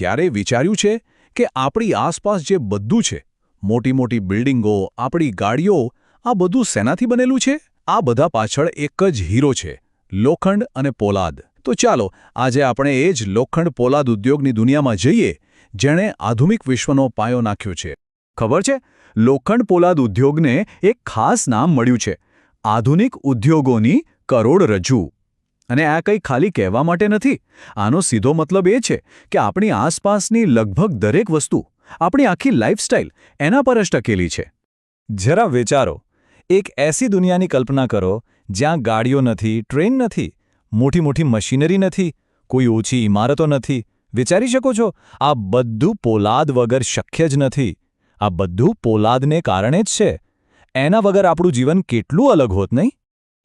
ક્યારેય વિચાર્યું છે કે આપણી આસપાસ જે બધું છે મોટી મોટી બિલ્ડિંગો, આપણી ગાડીઓ, આ બધું શેનાથી બનેલું છે? આ બધા પાછળ એક જ હીરો છે, લોખંડ અને પોલાદ. તો ચાલો, આજે આપણે એ જ લોખંડ પોલાદ ઉદ્યોગની દુનિયામાં જઈએ, જેણે આધુનિક વિશ્વનો પાયો નાખ્યો છે. ખબર છે? લોખંડ પોલાદ ઉદ્યોગને એક ખાસ નામ મળ્યું છે, આધુનિક ઉદ્યોગોની કરોડરજ્જુ. અને આ કંઈ ખાલી કહેવા માટે નથી. આનો સીધો મતલબ એ છે કે આપણી આસપાસની લગભગ દરેક વસ્તુ, આપણી આખી લાઇફસ્ટાઇલ એના પર જ ટકેલી છે. જરા વિચારો, એક એસી દુનિયાની કલ્પના કરો, જ્યાં ગાડીઓ નથી, ટ્રેન નથી, મોટી મોટી મશીનરી નથી, કોઈ ઓછી ઇમારતો નથી. વિચારી શકો છો, આ બધું પોલાદ વગર શક્ય જ નથી. આ બધું પોલાદને કારણે જ છે. એના વગર આપણું જીવન કેટલું અલગ હોત નહીં?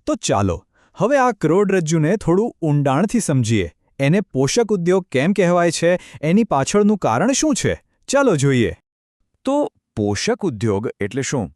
તો ચાલો હવે આ કરોડરજ્જુને થોડું ઊંડાણથી સમજીએ. એને પોષક ઉદ્યોગ કેમ કહેવાય છે? એની પાછળનું કારણ શું છે? ચાલો જોઈએ. તો પોષક ઉદ્યોગ એટલે શું?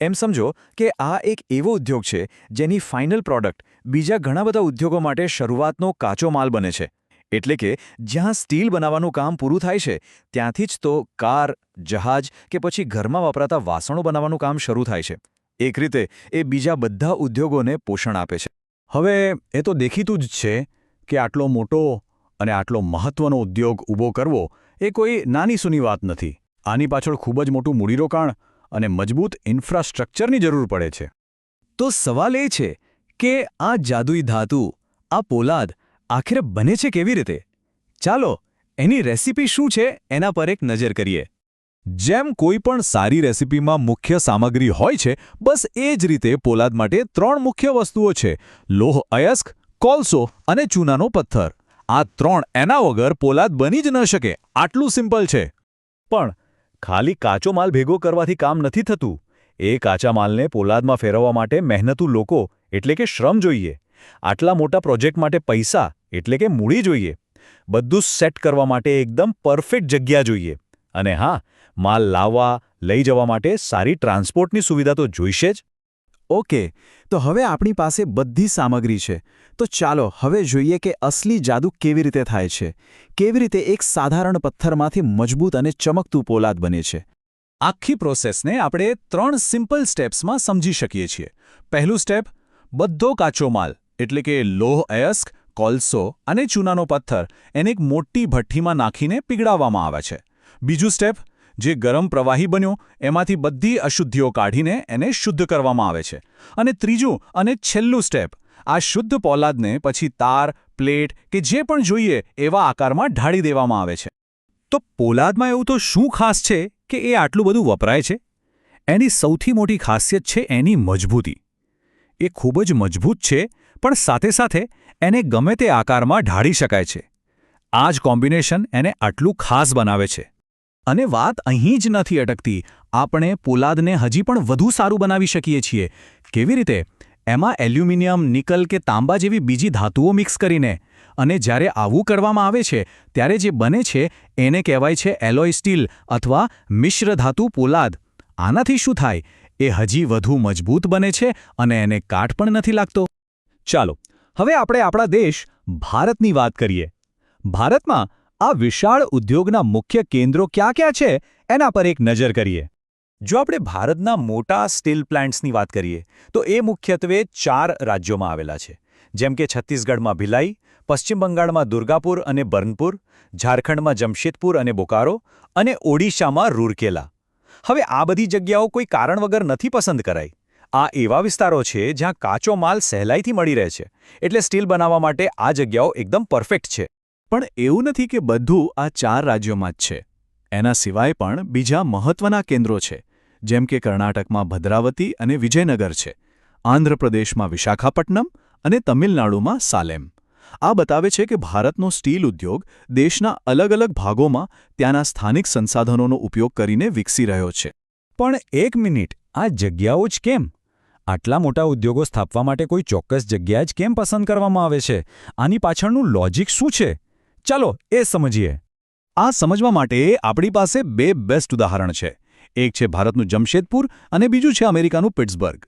એમ સમજો કે આ એક એવો ઉદ્યોગ છે જેની ફાઇનલ પ્રોડક્ટ બીજા ઘણા બધા ઉદ્યોગો માટે શરૂઆતનો કાચો માલ બને છે. એટલે કે જ્યાં સ્ટીલ બનાવવાનું કામ પૂરું થાય છે, ત્યાંથી જ તો કાર, જહાજ કે પછી ઘરમાં વપરાતા વાસણો બનાવવાનું કામ શરૂ થાય છે. એક રીતે એ બીજા બધા ઉદ્યોગોને પોષણ આપે છે. હવે એ તો દેખીતું જ છે કે આટલો મોટો અને આટલો મહત્વનો ઉદ્યોગ ઊભો કરવો એ કોઈ નાની સૂની વાત નથી. આની પાછળ ખૂબ જ મોટું મૂડીરોકાણ અને મજબૂત ઇન્ફ્રાસ્ટ્રક્ચરની જરૂર પડે છે. તો સવાલ એ છે કે આ જાદુઈ ધાતુ, આ પોલાદ આખરે બને છે કેવી રીતે? ચાલો, એની રેસિપી શું છે એના પર એક નજર કરીએ. જેમ કોઈ પણ સારી રેસિપીમાં મુખ્ય સામગ્રી હોય છે, બસ એ જ રીતે પોલાદ માટે ત્રણ મુખ્ય વસ્તુઓ છે. લોહ અયસ્ક, કોલસો અને ચૂનાનો પથ્થર. આ ત્રણ એના વગર પોલાદ બની જ ન શકે. આટલું સિમ્પલ છે. પણ, ખાલી કાચો માલ ભેગો કરવાથી કામ નથી થતું. એ કાચા માલને પોલાદમાં ફેરવવા માટે મહેનતુ લોકો, એટલે કે શ્રમ જોઈએ. આટલા મોટા પ્રોજેક્ટ માટે પૈસા, એટલે કે મૂડી જોઈએ. બધું સેટ કરવા માટે એકદમ પરફેક્ટ જગ્યા જોઈએ. અને હા, માલ લાવવા, લઈ જવા માટે સારી ટ્રાન્સપોર્ટની સુવિધા તો જોઈશે જ. ઓકે, તો હવે આપણી પાસે બધી સામગ્રી છે. તો ચાલો, હવે જોઈએ કે અસલી જાદુ કેવી રીતે થાય છે. કેવી રીતે એક સાધારણ પથ્થરમાંથી મજબૂત અને ચમકતું પોલાદ બને છે. આખી પ્રોસેસને આપણે ત્રણ સિમ્પલ સ્ટેપ્સમાં સમજી શકીએ છીએ. પહેલું સ્ટેપ, બધો કાચો માલ, એટલે કે લોહ અયસ્ક, કોલસો અને ચૂનાનો પથ્થર, એને એક મોટી ભઠ્ઠીમાં નાખીને પીગળાવવામાં આવે છે. બીજું સ્ટેપ, જે ગરમ પ્રવાહી બન્યો, એમાંથી બધી અશુદ્ધિઓ કાઢીને એને શુદ્ધ કરવામાં આવે છે. અને ત્રીજું અને છેલ્લું સ્ટેપ, આ શુદ્ધ પોલાદને પછી તાર, પ્લેટ કે જે પણ જોઈએ એવા આકારમાં ઢાળી દેવામાં આવે છે. તો પોલાદમાં એવું તો શું ખાસ છે કે એ આટલું બધું વપરાય છે? એની સૌથી મોટી ખાસિયત છે એની મજબૂતી. એ ખૂબ જ મજબૂત છે, પણ સાથે સાથે એને ગમે તે આકારમાં ઢાળી શકાય છે. આ જ કોમ્બિનેશન એને આટલું ખાસ બનાવે છે. અને વાત અહીં જ નથી અટકતી. આપણે પોલાદને હજી પણ વધુ સારું બનાવી શકીએ છીએ. કેવી રીતે? એમાં એલ્યુમિનિયમ, નિકલ કે તાંબા જેવી બીજી ધાતુઓ મિક્સ કરીને. અને જ્યારે આવું કરવામાં આવે છે, ત્યારે જે બને છે, એને કહેવાય છે એલોય સ્ટીલ અથવા મિશ્ર ધાતુ પોલાદ. આનાથી શું થાય? એ હજી વધુ મજબૂત બને છે અને એને કાટ પણ નથી લાગતો. ચાલો, હવે આપણે આપણા દેશ ભારતની વાત કરીએ. ભારતમાં આ વિશાળ ઉદ્યોગના મુખ્ય કેન્દ્રો ક્યાં ક્યાં છે, એના પર એક નજર કરીએ. જો આપણે ભારતના મોટા સ્ટીલ પ્લાન્ટ્સની વાત કરીએ, તો એ મુખ્યત્વે ચાર રાજ્યોમાં આવેલા છે. જેમ કે છત્તીસગઢમાં ભિલાઈ, પશ્ચિમ બંગાળમાં દુર્ગાપુર અને બર્નપુર, ઝારખંડમાં જમશેદપુર અને બોકારો અને ઓડિશામાં રૂરકેલા. હવે આ બધી જગ્યાઓ કોઈ કારણ વગર નથી પસંદ કરાઈ. આ એવા વિસ્તારો છે જ્યાં કાચો માલ સહેલાઈથી મળી રહે છે, એટલે સ્ટીલ બનાવવા માટે આ જગ્યાઓ એકદમ પરફેક્ટ છે. પણ એવું નથી કે બધું આ ચાર રાજ્યોમાં જ છે. એના સિવાય પણ બીજા મહત્વના કેન્દ્રો છે, જેમ કે કર્ણાટકમાં ભદ્રાવતી અને વિજયનગર છે, આંધ્રપ્રદેશમાં વિશાખાપટ્ટનમ અને તમિલનાડુમાં સાલેમ. આ બતાવે છે કે ભારતનો સ્ટીલ ઉદ્યોગ દેશના અલગ અલગ ભાગોમાં ત્યાંના સ્થાનિક સંસાધનોનો ઉપયોગ કરીને વિકસી રહ્યો છે. પણ એક મિનિટ, આ જગ્યાઓ જ કેમ? આટલા મોટા ઉદ્યોગો સ્થાપવા માટે કોઈ ચોક્કસ જગ્યા જ કેમ પસંદ કરવામાં આવે છે? આની પાછળનું લોજિક શું છે? ચાલો એ સમજીએ. આ સમજવા માટે આપણી પાસે બે બેસ્ટ ઉદાહરણ છે. એક છે ભારતનું જમશેદપુર અને બીજું છે અમેરિકાનું પિટ્સબર્ગ.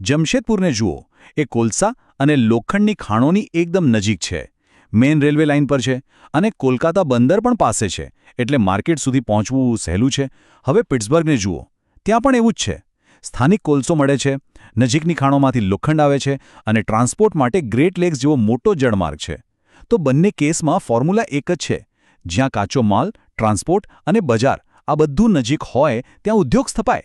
જમશેદપુરને જુઓ, એ કોલસા અને લોખંડની ખાણોની એકદમ નજીક છે. મેઇન રેલવે લાઇન પર છે અને કોલકાતા બંદર પણ પાસે છે, એટલે માર્કેટ સુધી પહોંચવું સહેલું છે. હવે પિટ્સબર્ગને જુઓ, ત્યાં પણ એવું જ છે. સ્થાનિક કોલસો મળે છે, નજીકની ખાણોમાંથી લોખંડ આવે છે અને ટ્રાન્સપોર્ટ માટે ગ્રેટ લેક્સ જેવો મોટો જળમાર્ગ છે. તો બંને કેસમાં ફોર્મ્યુલા એક જ છે. જ્યાં કાચો માલ, ટ્રાન્સપોર્ટ અને બજાર આ બધું નજીક હોય ત્યાં ઉદ્યોગ સ્થપાય.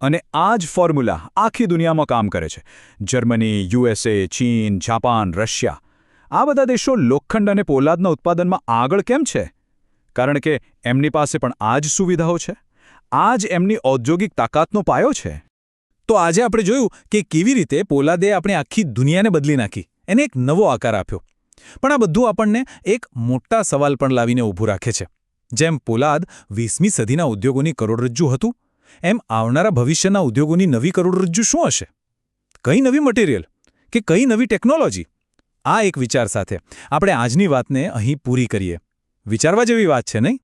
અને આ જ ફોર્મ્યુલા આખી દુનિયામાં કામ કરે છે. જર્મની, યુએસએ, ચીન, જાપાન, રશિયા. આ બધા દેશો લોખંડ અને પોલાદના ઉત્પાદનમાં આગળ કેમ છે? કારણ કે એમની પાસે પણ આ જ સુવિધાઓ છે. આ જ એમની ઔદ્યોગિક તાકાતનો પાયો છે. તો આજે આપણે જોયું કે કેવી રીતે પોલાદે આપણી આખી દુનિયાને બદલી નાખી. એને એક નવો આકાર આપ્યો. પણ આ બધું આપણને એક મોટા સવાલ પણ લાવીને ઊભું રાખે છે. જેમ પોલાદ વીસમી સદીના ઉદ્યોગોની કરોડરજ્જુ હતું, એમ આવનારા ભવિષ્યના ઉદ્યોગોની નવી કરોડરજ્જુ શું હશે? કઈ નવી મટીરિયલ કે કઈ નવી ટેકનોલોજી? આ એક વિચાર સાથે આપણે આજની વાતને અહીં પૂરી કરીએ. વિચારવા જેવી વાત છે, નહીં?